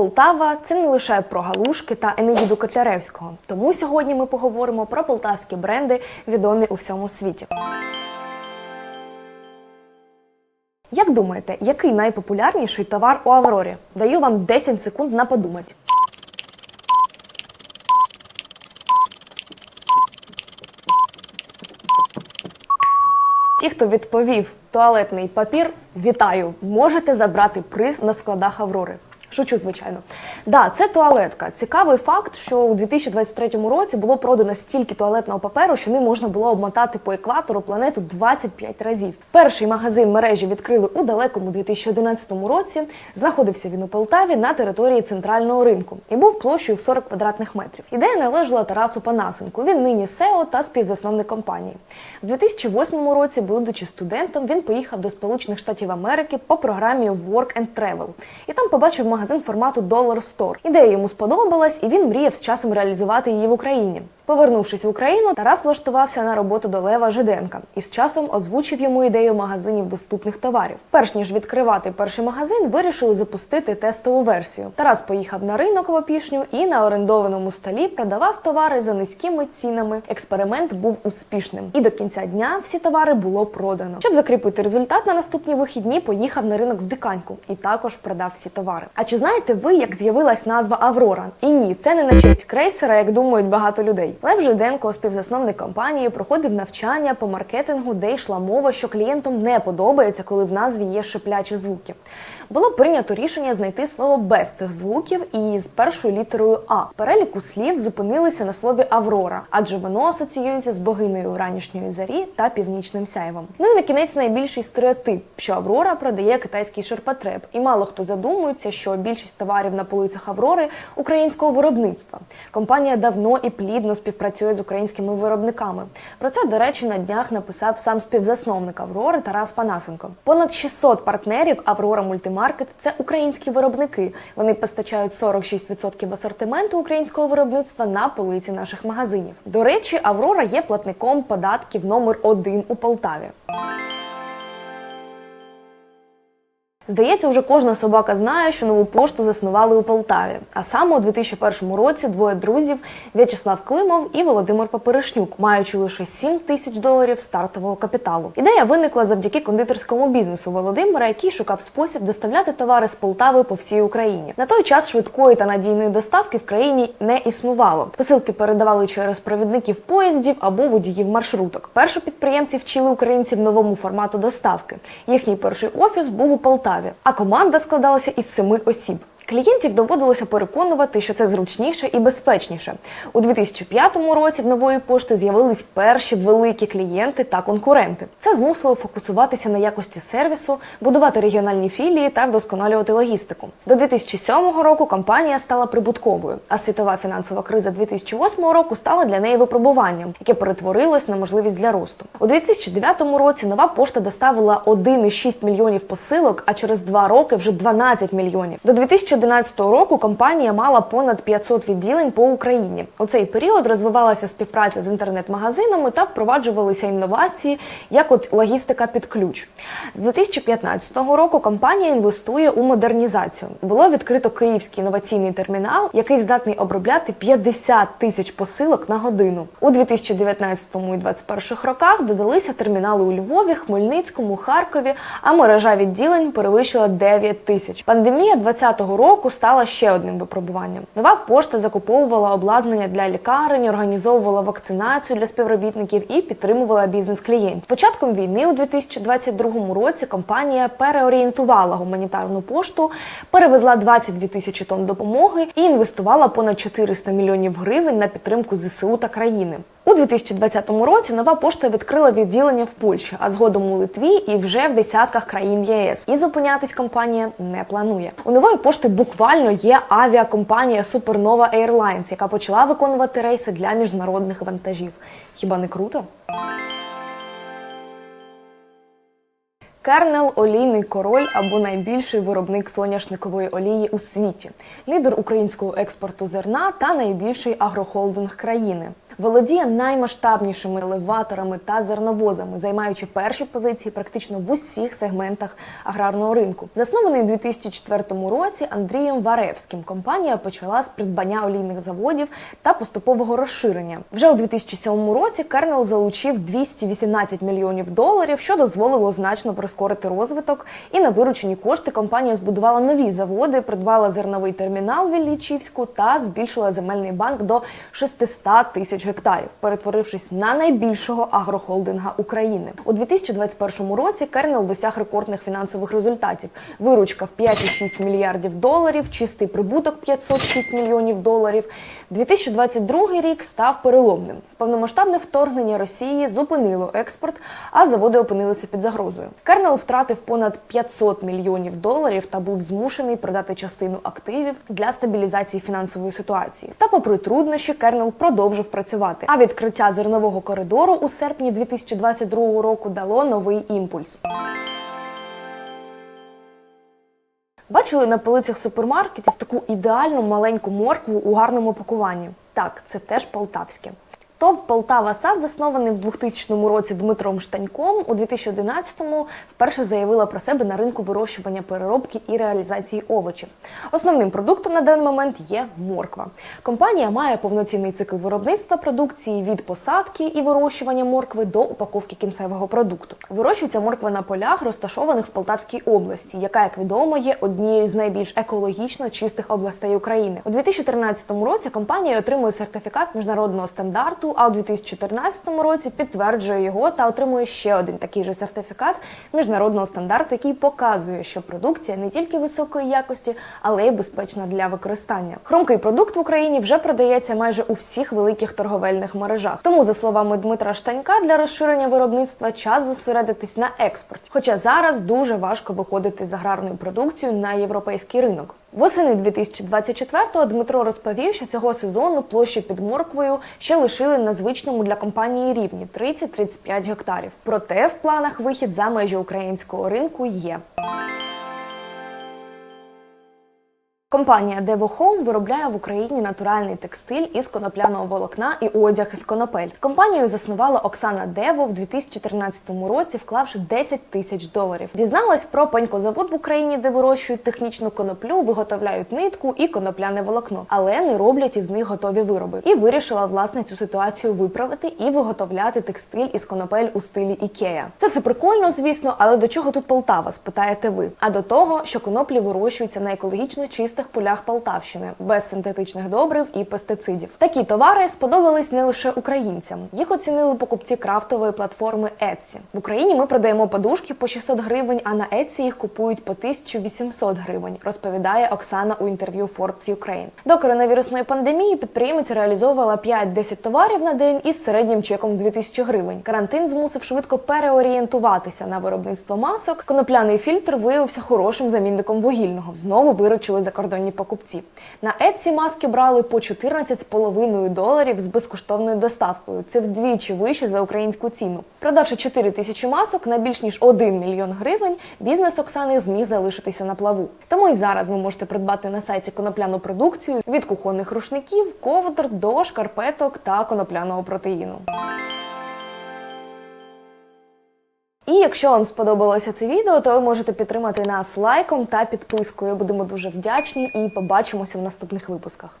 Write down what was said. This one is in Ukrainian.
Полтава це не лише про галушки та Енеїду Котляревського. Тому сьогодні ми поговоримо про полтавські бренди, відомі у всьому світі. Як думаєте, який найпопулярніший товар у Аврорі? Даю вам 10 секунд на подумати. Ті, хто відповів туалетний папір, вітаю! Можете забрати приз на складах Аврори. Шучу, звичайно. Да, це туалетка. Цікавий факт, що у 2023 році було продано стільки туалетного паперу, що ним можна було обмотати по екватору планету 25 разів. Перший магазин мережі відкрили у далекому 2011 році. Знаходився він у Полтаві на території центрального ринку і був площею в 40 квадратних метрів. Ідея належала Тарасу Панасенку. Він нині SEO та співзасновник компанії. У 2008 році, будучи студентом, він поїхав до Сполучених Штатів Америки по програмі Work and Travel. І там побачив магазин формату Dollar Store. Ідея йому сподобалась, і він мріяв з часом реалізувати її в Україні. Повернувшись в Україну, Тарас влаштувався на роботу до Лева Жиденка і з часом озвучив йому ідею магазинів доступних товарів. Перш ніж відкривати перший магазин, вирішили запустити тестову версію. Тарас поїхав на ринок в Опішню і на орендованому столі продавав товари за низькими цінами. Експеримент був успішним, і до кінця дня всі товари було продано. Щоб закріпити результат на наступні вихідні, поїхав на ринок в Диканьку і також продав всі товари. А чи знаєте ви, як з'явилась назва Аврора? І ні, це не на честь крейсера, як думають багато людей. Лев Жиденко, співзасновник компанії, проходив навчання по маркетингу, де йшла мова, що клієнтам не подобається, коли в назві є шиплячі звуки. Було прийнято рішення знайти слово без цих звуків і з першою літерою А. З переліку слів зупинилися на слові Аврора, адже воно асоціюється з богинею ранішньої зарі та північним сяйвом. Ну і на кінець найбільший стереотип, що Аврора продає китайський ширпотреб, і мало хто задумується, що більшість товарів на полицях Аврори українського виробництва. Компанія давно і плідно співпрацює з українськими виробниками. Про це, до речі, на днях написав сам співзасновник Аврори Тарас Панасенко. Понад 600 партнерів Аврора Мультимаркет це українські виробники. Вони постачають 46% асортименту українського виробництва на полиці наших магазинів. До речі, Аврора є платником податків номер один у Полтаві. Здається, вже кожна собака знає, що нову пошту заснували у Полтаві. А саме у 2001 році двоє друзів В'ячеслав Климов і Володимир Паперишнюк, маючи лише 7 тисяч доларів стартового капіталу. Ідея виникла завдяки кондитерському бізнесу Володимира, який шукав спосіб доставляти товари з Полтави по всій Україні. На той час швидкої та надійної доставки в країні не існувало. Посилки передавали через провідників поїздів або водіїв маршруток. Перші підприємці вчили українців новому формату доставки. Їхній перший офіс був у Полтаві, а команда складалася із семи осіб. Клієнтів доводилося переконувати, що це зручніше і безпечніше. У 2005 році в нової пошти з'явились перші великі клієнти та конкуренти. Це змусило фокусуватися на якості сервісу, будувати регіональні філії та вдосконалювати логістику. До 2007 року компанія стала прибутковою, а світова фінансова криза 2008 року стала для неї випробуванням, яке перетворилось на можливість для росту. У 2009 році нова пошта доставила 1,6 мільйонів посилок, а через два роки вже 12 мільйонів. До 2011 року компанія мала понад 500 відділень по Україні. У цей період розвивалася співпраця з інтернет-магазинами та впроваджувалися інновації, як от логістика під ключ. З 2015 року компанія інвестує у модернізацію. Було відкрито київський інноваційний термінал, який здатний обробляти 50 тисяч посилок на годину. У 2019 і 2021 роках додалися термінали у Львові, Хмельницькому, Харкові, а мережа відділень перевищила 9 тисяч. Пандемія 2020 року стала ще одним випробуванням. Нова пошта закуповувала обладнання для лікарень, організовувала вакцинацію для співробітників і підтримувала бізнес клієнтів. Початком війни у 2022 році компанія переорієнтувала гуманітарну пошту, перевезла 22 тисячі тонн допомоги і інвестувала понад 400 мільйонів гривень на підтримку ЗСУ та країни. У 2020 році нова пошта відкрила відділення в Польщі, а згодом у Литві і вже в десятках країн ЄС. І зупинятись компанія не планує. У нової пошти буквально є авіакомпанія Supernova Airlines, яка почала виконувати рейси для міжнародних вантажів. Хіба не круто? Кернел олійний король або найбільший виробник соняшникової олії у світі, лідер українського експорту зерна та найбільший агрохолдинг країни. Володіє наймасштабнішими елеваторами та зерновозами, займаючи перші позиції практично в усіх сегментах аграрного ринку. Заснований у 2004 році Андрієм Варевським, компанія почала з придбання олійних заводів та поступового розширення. Вже у 2007 році Кернел залучив 218 мільйонів доларів, що дозволило значно прискорити розвиток. І на виручені кошти компанія збудувала нові заводи, придбала зерновий термінал в Іллічівську та збільшила земельний банк до 600 тисяч гектарів, перетворившись на найбільшого агрохолдинга України. У 2021 році Кернел досяг рекордних фінансових результатів: виручка в 5,6 мільярдів доларів, чистий прибуток 506 мільйонів доларів. 2022 рік став переломним. Повномасштабне вторгнення Росії зупинило експорт, а заводи опинилися під загрозою. Кернел втратив понад 500 мільйонів доларів та був змушений продати частину активів для стабілізації фінансової ситуації. Та, попри труднощі, Кернел продовжив працювати. А відкриття зернового коридору у серпні 2022 року дало новий імпульс. Бачили на полицях супермаркетів таку ідеальну маленьку моркву у гарному пакуванні. Так, це теж полтавське. ТОВ Полтава Сад, заснований в 2000 році Дмитром Штаньком, у 2011-му вперше заявила про себе на ринку вирощування переробки і реалізації овочів. Основним продуктом на даний момент є морква. Компанія має повноцінний цикл виробництва продукції від посадки і вирощування моркви до упаковки кінцевого продукту. Вирощується морква на полях, розташованих в Полтавській області, яка, як відомо, є однією з найбільш екологічно чистих областей України. У 2013 році компанія отримує сертифікат міжнародного стандарту а у 2014 році підтверджує його та отримує ще один такий же сертифікат міжнародного стандарту, який показує, що продукція не тільки високої якості, але й безпечна для використання. Хрумкий продукт в Україні вже продається майже у всіх великих торговельних мережах. Тому, за словами Дмитра Штанька, для розширення виробництва час зосередитись на експорті. Хоча зараз дуже важко виходити з аграрною продукцією на європейський ринок. Восени 2024-го Дмитро розповів, що цього сезону площі під морквою ще лишили на звичному для компанії рівні 30-35 гектарів. Проте в планах вихід за межі українського ринку є. Компанія Devo Home виробляє в Україні натуральний текстиль із конопляного волокна і одяг із конопель. Компанію заснувала Оксана Дево в 2013 році, вклавши 10 тисяч доларів. Дізналась про пенькозавод в Україні, де вирощують технічну коноплю, виготовляють нитку і конопляне волокно, але не роблять із них готові вироби. І вирішила власне цю ситуацію виправити і виготовляти текстиль із конопель у стилі Ікея. Це все прикольно, звісно, але до чого тут Полтава? Спитаєте ви? А до того, що коноплі вирощуються на екологічно чистих полях Полтавщини без синтетичних добрив і пестицидів. Такі товари сподобались не лише українцям. Їх оцінили покупці крафтової платформи Etsy. В Україні ми продаємо подушки по 600 гривень, а на Etsy їх купують по 1800 гривень. Розповідає Оксана у інтерв'ю Forbes Ukraine. До коронавірусної пандемії підприємець реалізовувала 5-10 товарів на день із середнім чеком 2000 гривень. Карантин змусив швидко переорієнтуватися на виробництво масок. Конопляний фільтр виявився хорошим замінником вугільного. Знову виручили закордонні покупці. На Etsy маски брали по 14,5 доларів з безкоштовною доставкою. Це вдвічі вище за українську ціну. Продавши 4 тисячі масок на більш ніж 1 мільйон гривень, бізнес Оксани зміг залишитися на плаву. Тому і зараз ви можете придбати на сайті конопляну продукцію від кухонних рушників, ковдр до шкарпеток та конопляного протеїну. Якщо вам сподобалося це відео, то ви можете підтримати нас лайком та підпискою. Будемо дуже вдячні і побачимося в наступних випусках.